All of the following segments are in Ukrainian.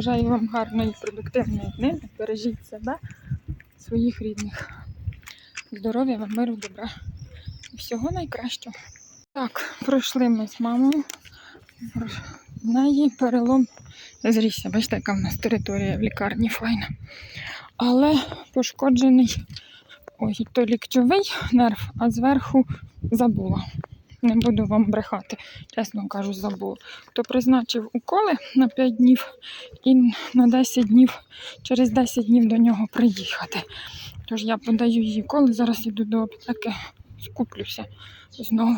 Бажаю вам гарної, продуктивної дни. Бережіть себе, своїх рідних. Здоров'я вам, миру, добра. І всього найкращого. Так, пройшли ми з мамою. В неї перелом зрісся. Бачите, яка в нас територія в лікарні файна. Але пошкоджений ой, то ліктьовий нерв, а зверху забула. Не буду вам брехати, чесно кажу, забула. Хто призначив уколи на 5 днів і на 10 днів, через 10 днів до нього приїхати. Тож я подаю їй коли, зараз іду до аптеки, скуплюся знову.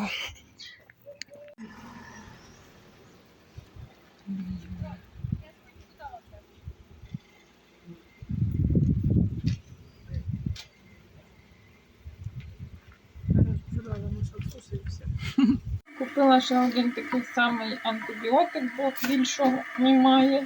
Купила ще один такий самий антибіотик, бо більшого немає,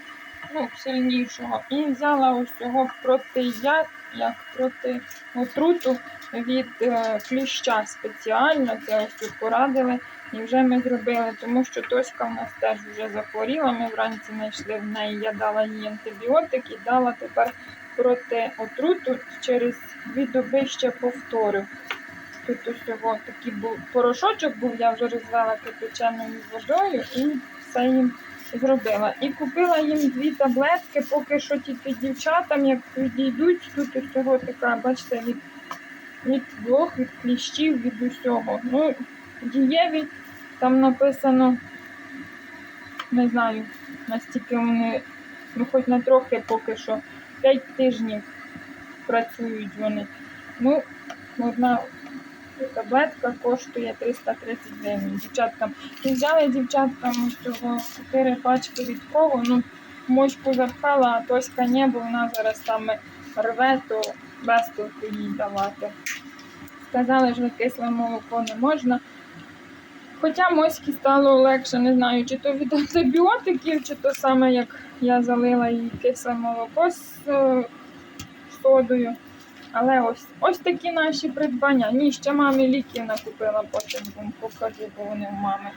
ну, сильнішого. І взяла ось цього протияд, як проти отруту від е, кліща спеціально. Це ось тут порадили. І вже ми зробили, тому що Тоська в нас теж вже захворіла. Ми вранці знайшли в неї, я дала їй антибіотик і дала тепер проти отруту через дві доби ще повторю. Тут усього такий був порошочок був, я вже розвела кипяченою водою і все їм зробила. І купила їм дві таблетки, поки що тільки дівчатам, як підійдуть, тут усього така, бачите, від, від блох, від кліщів, від усього. Ну, дієві там написано, не знаю, настільки вони, ну хоч на трохи поки що, 5 тижнів працюють вони. Ну, одна таблетка коштує 330 гривень дівчаткам. І взяли дівчаткам цього 4 пачки від кого. Ну, мочку запхала, а тоська не, бо вона зараз саме рве, то без толку їй давати. Сказали, що кисле молоко не можна. Хоча моськи стало легше, не знаю, чи то від антибіотиків, чи то саме як я залила їй кисле молоко з е, содою. Але ось ось такі наші придбання. Ні, ще мамі ліків накупила, потім покажу, бо вони в мами.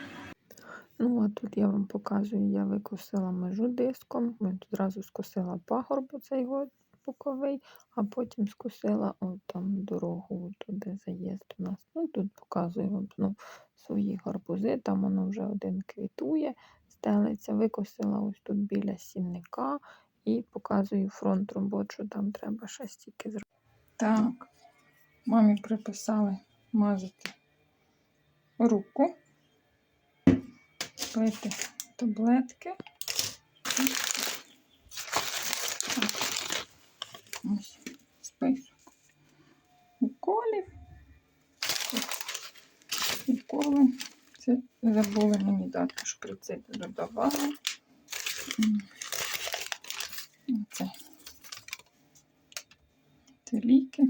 Ну, а тут я вам показую, я викосила межу диском. Я тут зразу скосила пагорб, цей його боковий, а потім скосила от там дорогу, туди заїзд у нас. Ну, тут показую вам ну, свої гарбузи, там воно вже один квітує, стелиться. Викосила ось тут біля сінника і показую фронт робочу, там треба ще стільки зробити. Так, мамі приписали мазати руку, пити таблетки. Так. Ось список уколів. Уколи. Це забули мені дати шприцити додавали. Оце це ліки.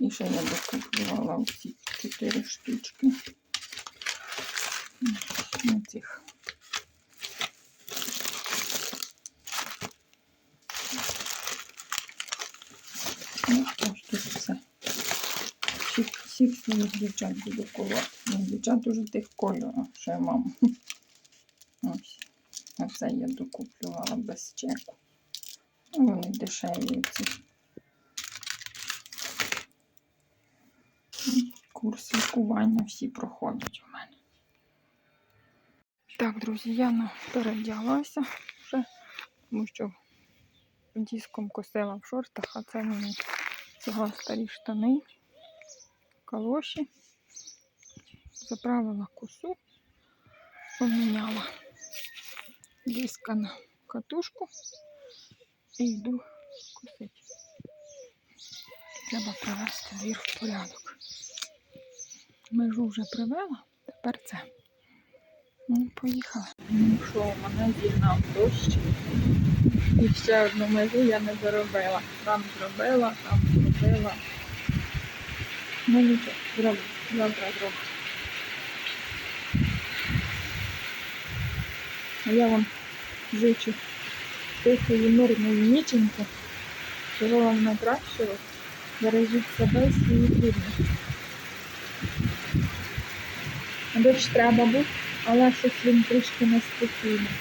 І ще я докуплювала оці чотири штучки. На цих. Ну, ось тут все. Всіх, всіх своїх буду колоти. Ну, Дівчат уже тих кольорів, що я мам. Ось. Оце я докуплювала без чеку. Ну, вони дешеві ці. Курс лікування всі проходять у мене. Так, друзі, я перевдяглася вже, тому що диском косила в шортах, а це мені цього старі штани, калоші. Заправила косу, поміняла диска на катушку і йду косити. Треба привести двір в порядок. Межу вже привела, тепер це. Ну, поїхала. Ну що, мене зігнав дощ. І ще одну межу я не заробила. Там зробила, там зробила. Ну нічого, зроблю, завтра зроблю. А я вам зичу тихої мирної ніченьки. Всього вам найкращого. Бережіть себе і своїх рідних. Дощ треба був, але щось він трішки неспокійний.